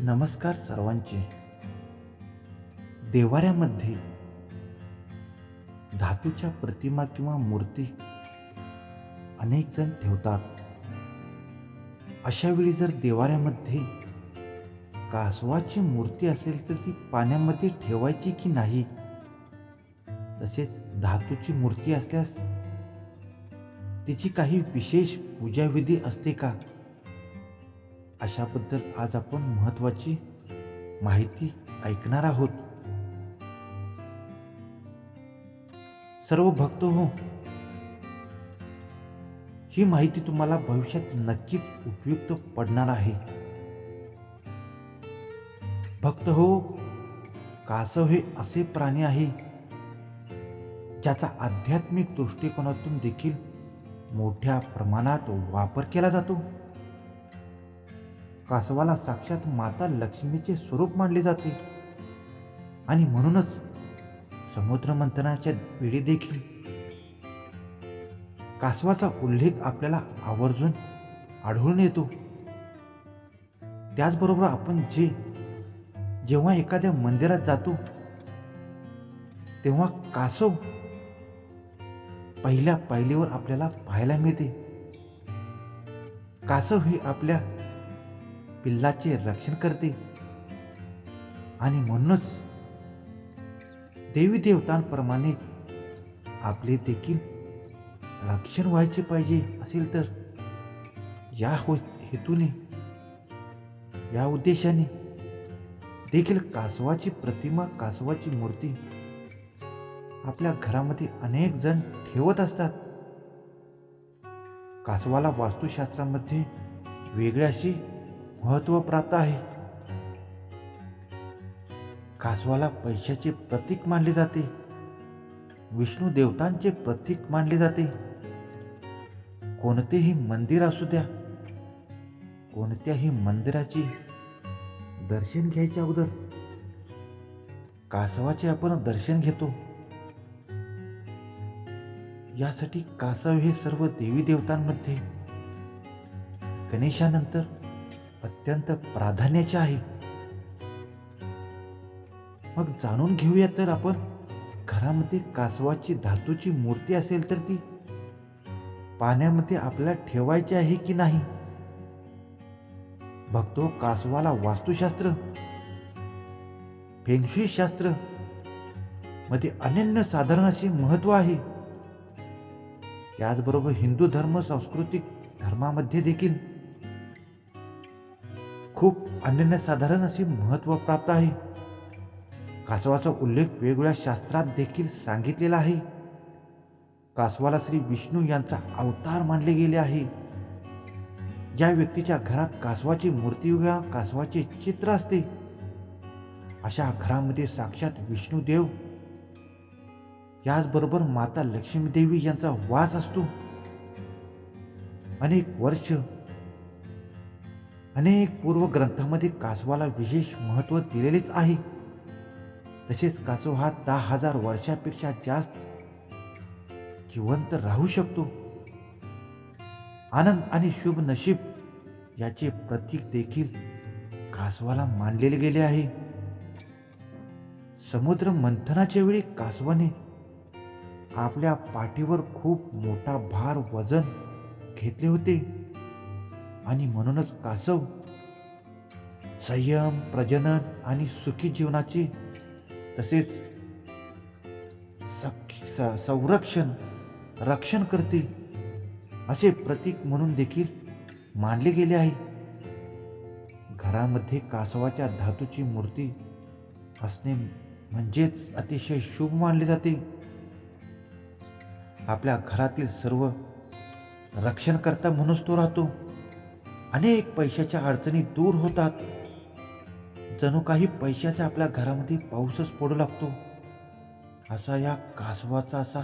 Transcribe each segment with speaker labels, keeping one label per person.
Speaker 1: नमस्कार सर्वांचे. देवाऱ्यामध्ये धातूच्या प्रतिमा किंवा मूर्ती अनेक जण ठेवतात. अशा वेळी जर देवाऱ्यामध्ये कासवाची मूर्ती असेल तर ती पाण्यामध्ये ठेवायची की नाही? तसेच धातूची मूर्ती असल्यास तिची काही विशेष पूजाविधी असते का? अशाबद्दल आज आपण महत्वाची माहिती ऐकणार आहोत. सर्व भक्त हो ही माहिती तुम्हाला भविष्यात नक्कीच उपयुक्त पडणार आहे. भक्त हो कासव हे असे प्राणी आहे ज्याचा आध्यात्मिक दृष्टिकोनातून देखील मोठ्या प्रमाणात वापर केला जातो. कासवाला साक्षात माता लक्ष्मीचे स्वरूप मानले जाते. आणि म्हणूनच समुद्र मंथनाच्या वेळी देखील कासवाचा उल्लेख आपल्याला आवर्जून आढळून येतो. त्याचबरोबर आपण जे जेव्हा एखाद्या मंदिरात जातो तेव्हा कासव पहिल्या पायलीवर आपल्याला पाहायला मिळते. कासव हे आपल्या पिल्लाचे रक्षण करते. आणि म्हणूनच देवी देवतांप्रमाणेच आपले देखील रक्षण व्हायचे पाहिजे असेल तर या हो हेतूने या उद्देशाने देखील कासवाची प्रतिमा कासवाची मूर्ती आपल्या घरामध्ये अनेक जण ठेवत असतात. कासवाला वास्तुशास्त्रामध्ये वेगळ्याशी महत्त्व प्राप्त आहे. कासवाला पैशाचे प्रतीक मानले जाते. विष्णू देवतांचे प्रतीक मानले जाते. कोणतेही मंदिर असू द्या कोणत्याही मंदिराची दर्शन घ्यायच्या अगोदर कासवाचे आपण दर्शन घेतो. यासाठी कासव हे सर्व देवी देवतांमध्ये. गणेशानंतर अत्यंत प्राधान्याचे आहे. मग जाणून घेऊया तर आपण घरामध्ये कासवाची धातूची मूर्ती असेल तर ती पाण्यामध्ये आपल्याला ठेवायची आहे की नाही? बघतो कासवाला वास्तुशास्त्र फेंगशुई शास्त्रमध्ये अनन्य साधारण असे महत्त्व आहे. याचबरोबर हिंदू धर्म सांस्कृतिक धर्मामध्ये देखील खूप अनन्यसाधारण असे महत्त्व प्राप्त आहे. कासवाचा उल्लेख वेगवेगळ्या शास्त्रात देखील सांगितलेला आहे. कासवाला श्री विष्णू यांचा अवतार मानले गेले आहे. ज्या व्यक्तीच्या घरात कासवाची मूर्ती किंवा कासवाचे चित्र असते अशा घरामध्ये साक्षात विष्णूदेव याचबरोबर माता लक्ष्मीदेवी यांचा वास असतो. अनेक वर्ष अनेक पूर्व ग्रंथामध्ये कासवाला विशेष महत्त्व दिलेलेच आहे. तसेच कासव हा दहा हजार वर्षापेक्षा जास्त जिवंत राहू शकतो. आनंद आणि शुभ नशीब याचे प्रतीक देखील कासवाला मानलेले गेले आहे. समुद्र मंथनाच्या वेळी कासवाने आपल्या पाठीवर खूप मोठा भार वजन घेतले होते. आणि म्हणूनच कासव संयम प्रजनन आणि सुखी जीवनाचे तसेच स- संरक्षण रक्षण करते असे प्रतीक म्हणून देखील मानले गेले आहे. घरामध्ये कासवाच्या धातूची मूर्ती असणे म्हणजेच अतिशय शुभ मानले जाते. आपल्या घरातील सर्व रक्षणकर्ता म्हणूनच तो राहतो. अनेक पैशाच्या अडचणी दूर होतात. जणू काही पैशाचा आपल्या घरामध्ये पाऊसच पडू लागतो. असा या कासवाचा असा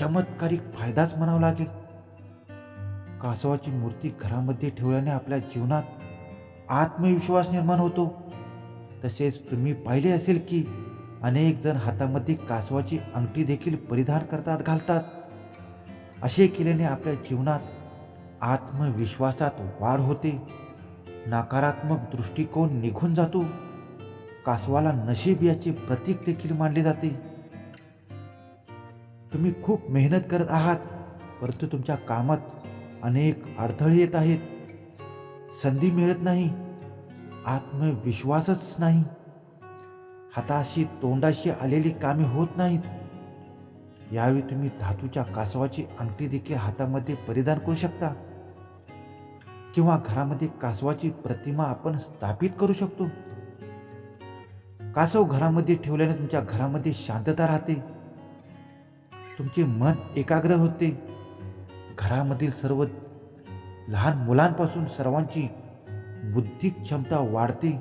Speaker 1: चमत्कारिक फायदाच म्हणावा लागेल. कासवाची मूर्ती घरामध्ये ठेवल्याने आपल्या जीवनात आत्मविश्वास निर्माण होतो. तसेच तुम्ही पाहिले असेल की अनेक जण हातामध्ये कासवाची अंगठी देखील परिधान करतात घालतात. असे केल्याने आपल्या जीवनात आत्मविश्वासात वाढ होते. नकारात्मक दृष्टिकोन निघून जातो. कासवाला नशीब याचे प्रतीक देखील मानले जाते. तुम्ही खूप मेहनत करत आहात परंतु तुमच्या कामात अनेक अडथळे येत आहेत. संधी मिळत नाही. आत्मविश्वासच नाही. हाताशी तोंडाशी आलेली कामे होत नाहीत. यावेळी तुम्ही धातूच्या कासवाची अंगठी देखील हातामध्ये परिधान करू शकता. किंवा घरामध्ये कासवाची प्रतिमा आपण स्थापित करू शकतो. कासव घरामध्ये ठेवल्याने तुमच्या घरामध्ये शांतता राहते. तुमचे मन एकाग्र होते. घरामधील सर्व लहान मुलांपासून सर्वांची बुद्धी क्षमता वाढते.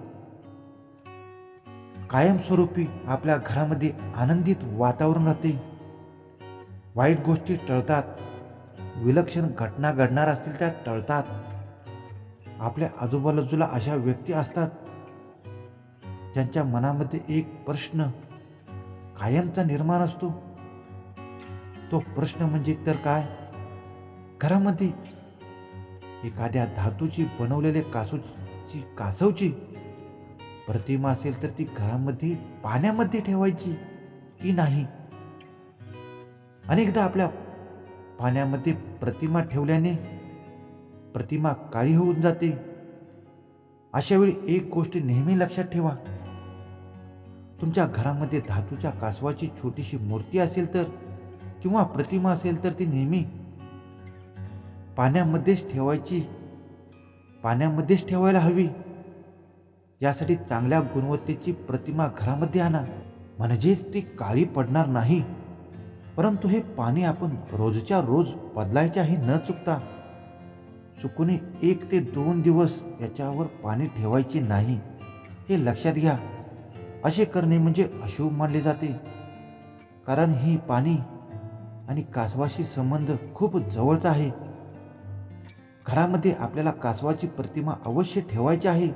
Speaker 1: कायमस्वरूपी आपल्या घरामध्ये आनंदित वातावरण राहते. वाईट गोष्टी टळतात. विलक्षण घटना घडणार असतील त्या टळतात. आपल्या आजूबाजूला अशा व्यक्ती असतात ज्यांच्या मनामध्ये एक प्रश्न कायमचा निर्माण असतो. तो प्रश्न म्हणजे तर काय? घरामध्ये एखाद्या धातूची बनवलेले कासूची कासवची प्रतिमा असेल तर ती घरामध्ये पाण्यामध्ये ठेवायची की नाही? अनेकदा आपल्या पाण्यामध्ये प्रतिमा ठेवल्याने प्रतिमा काळी होऊन जाते. अशा वेळी एक गोष्ट नेहमी लक्षात ठेवा. तुमच्या घरामध्ये धातूच्या कासवाची छोटीशी मूर्ती असेल तर किंवा प्रतिमा असेल तर ती नेहमी पाण्यामध्येच ठेवायची पाण्यामध्येच ठेवायला हवी. यासाठी चांगल्या गुणवत्तेची प्रतिमा घरामध्ये आणा. म्हणजेच ती काळी पडणार नाही. परंतु हे पाणी आपण रोजच्या रोज बदलायचे आहे न चुकता चुकून एक ते दोन दिवस याच्यावर पाणी ठेवायचे नाही. हे लक्षात घ्या. असे करणे म्हणजे अशुभ मानले जाते. कारण ही पाणी आणि कासवाशी संबंध खूप जवळचा आहे. घरामध्ये आपल्याला कासवाची प्रतिमा अवश्य ठेवायची आहे.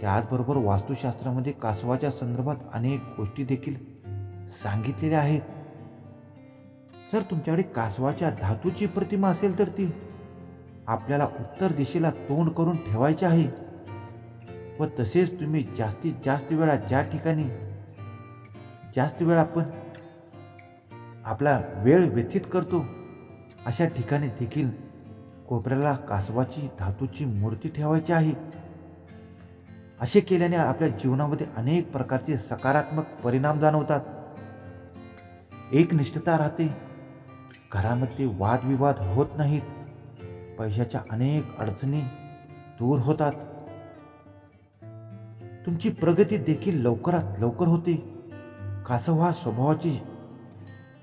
Speaker 1: त्याचबरोबर वास्तुशास्त्रामध्ये कासवाच्या संदर्भात अनेक गोष्टी देखील सांगितलेल्या आहेत. जर तुमच्याकडे कासवाच्या धातूची प्रतिमा असेल तर ती आपल्याला उत्तर दिशेला तोंड करून ठेवायचे आहे. व तसेच तुम्ही जास्तीत जास्त वेळा ज्या ठिकाणी जास्त वेळ आपण आपला वेळ व्यतीत करतो अशा ठिकाणी देखील कोपऱ्याला कासवाची धातूची मूर्ती ठेवायची आहे. असे केल्याने आपल्या जीवनामध्ये अनेक प्रकारचे सकारात्मक परिणाम जाणवतात. एकनिष्ठता राहते. घरामध्ये वादविवाद होत नाहीत. पैशाच्या अनेक अडचणी दूर होतात. तुमची प्रगती देखील लवकरात लवकर होते. कासव हा स्वभावाची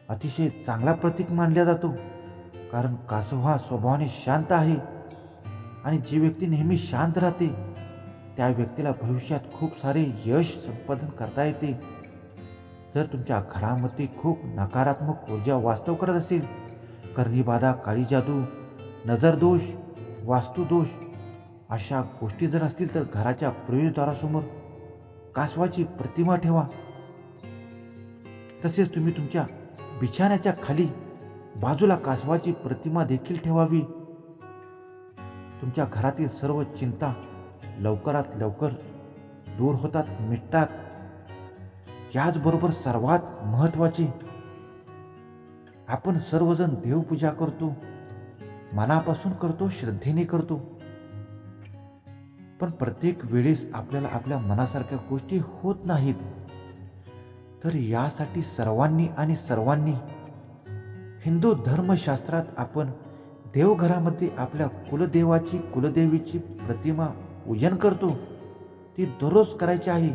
Speaker 1: अतिशय चांगला प्रतीक मानला जातो. कारण कासव हा स्वभावाने शांत आहे आणि जी व्यक्ती नेहमी शांत राहते त्या व्यक्तीला भविष्यात खूप सारे यश संपादन करता येते. जर तुमच्या घरामध्ये खूप नकारात्मक ऊर्जा वास्तव करत असेल कर्णीबाधा काळी जादू नजरदोष वास्तुदोष अशा गोष्टी जर असतील तर घराच्या प्रवेशद्वारासमोर कासवाची प्रतिमा ठेवा. तसेच तुम्ही तुमच्या बिछाण्याच्या खाली बाजूला कासवाची प्रतिमा देखील ठेवावी. तुमच्या घरातील सर्व चिंता लवकरात लवकर दूर होतात मिटतात. याचबरोबर सर्वात महत्त्वाचे आपण सर्वजण देवपूजा करतो. मनापासून करतो श्रद्धेने करतो. पण प्रत्येक वेळेस आपल्याला आपल्या मनासारख्या गोष्टी होत नाहीत. तर यासाठी सर्वांनी आणि सर्वांनी हिंदू धर्मशास्त्रात आपण देवघरामध्ये आपल्या कुलदेवाची कुलदेवीची प्रतिमा पूजन करतो. ती दररोज करायची आहे.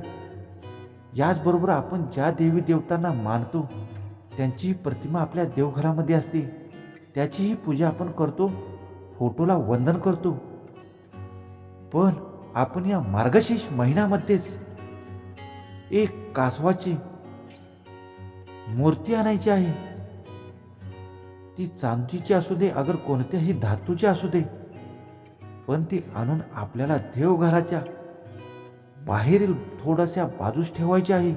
Speaker 1: याचबरोबर आपण ज्या देवी देवतांना मानतो त्यांची प्रतिमा आपल्या देवघरामध्ये असते. त्याचीही पूजा आपण करतो फोटोला वंदन करतो. पण आपण या मार्गशीर्ष महिन्यामध्येच एक कासवाची मूर्ती आणायची आहे. ती चांदीची असू दे अगर कोणत्याही धातूची असू दे पण ती आणून आपल्याला देवघराच्या बाहेरील थोड्याशा बाजूस ठेवायची आहे.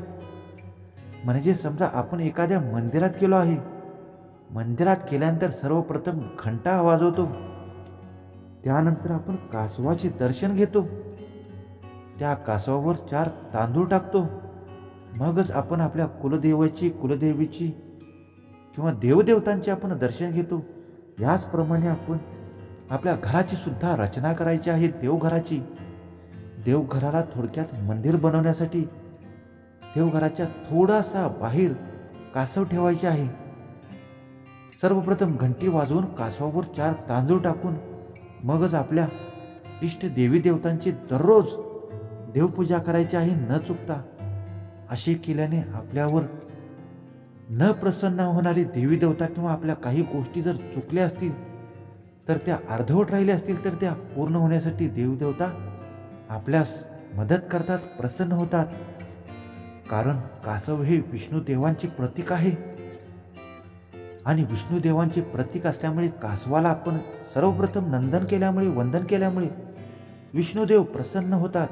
Speaker 1: म्हणजे समजा आपण एखाद्या मंदिरात गेलो आहे मंदिरात केल्यानंतर सर्वप्रथम घंटा वाजवतो. त्यानंतर आपण कासवाचे दर्शन घेतो. त्या कासवावर चार तांदूळ टाकतो. मगच आपण आपल्या कुलदेवाची कुलदेवीची किंवा देवदेवतांचे आपण दर्शन घेतो. याचप्रमाणे आपण आपल्या घराची सुद्धा रचना करायची आहे देवघराची. देवघराला थोडक्यात मंदिर बनवण्यासाठी देवघराच्या थोडासा बाहेर कासव ठेवायचे आहे. सर्वप्रथम घंटी वाजवून कासवावर चार तांदूळ टाकून मगच आपल्या इष्ट देवी देवतांची दररोज देवपूजा करायची आहे न चुकता असे केल्याने आपल्यावर न प्रसन्न होणारी देवी देवता किंवा आपल्या काही गोष्टी जर चुकल्या असतील तर त्या अर्धवट राहिल्या असतील तर त्या पूर्ण होण्यासाठी देवदेवता आपल्यास मदत करतात प्रसन्न होतात. कारण कासव हे विष्णुदेवांचे प्रतीक आहे. आणि विष्णुदेवांचे प्रतीक असल्यामुळे कासवाला आपण सर्वप्रथम नंदन केल्यामुळे वंदन केल्यामुळे विष्णुदेव प्रसन्न होतात.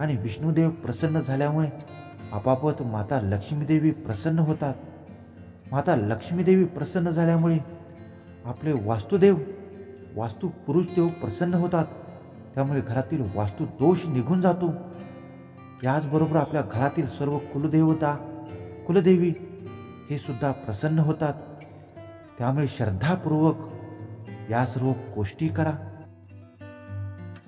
Speaker 1: आणि विष्णुदेव प्रसन्न झाल्यामुळे आपापत माता लक्ष्मीदेवी प्रसन्न होतात. माता लक्ष्मीदेवी प्रसन्न झाल्यामुळे आपले वास्तुदेव वास्तू पुरुषदेव प्रसन्न होतात. त्यामुळे घरातील वास्तू दोष निघून जातो. याचबरोबर आपल्या घरातील सर्व कुलदेवता कुलदेवी हे सुद्धा प्रसन्न होतात. त्यामुळे श्रद्धापूर्वक या सर्व गोष्टी करा.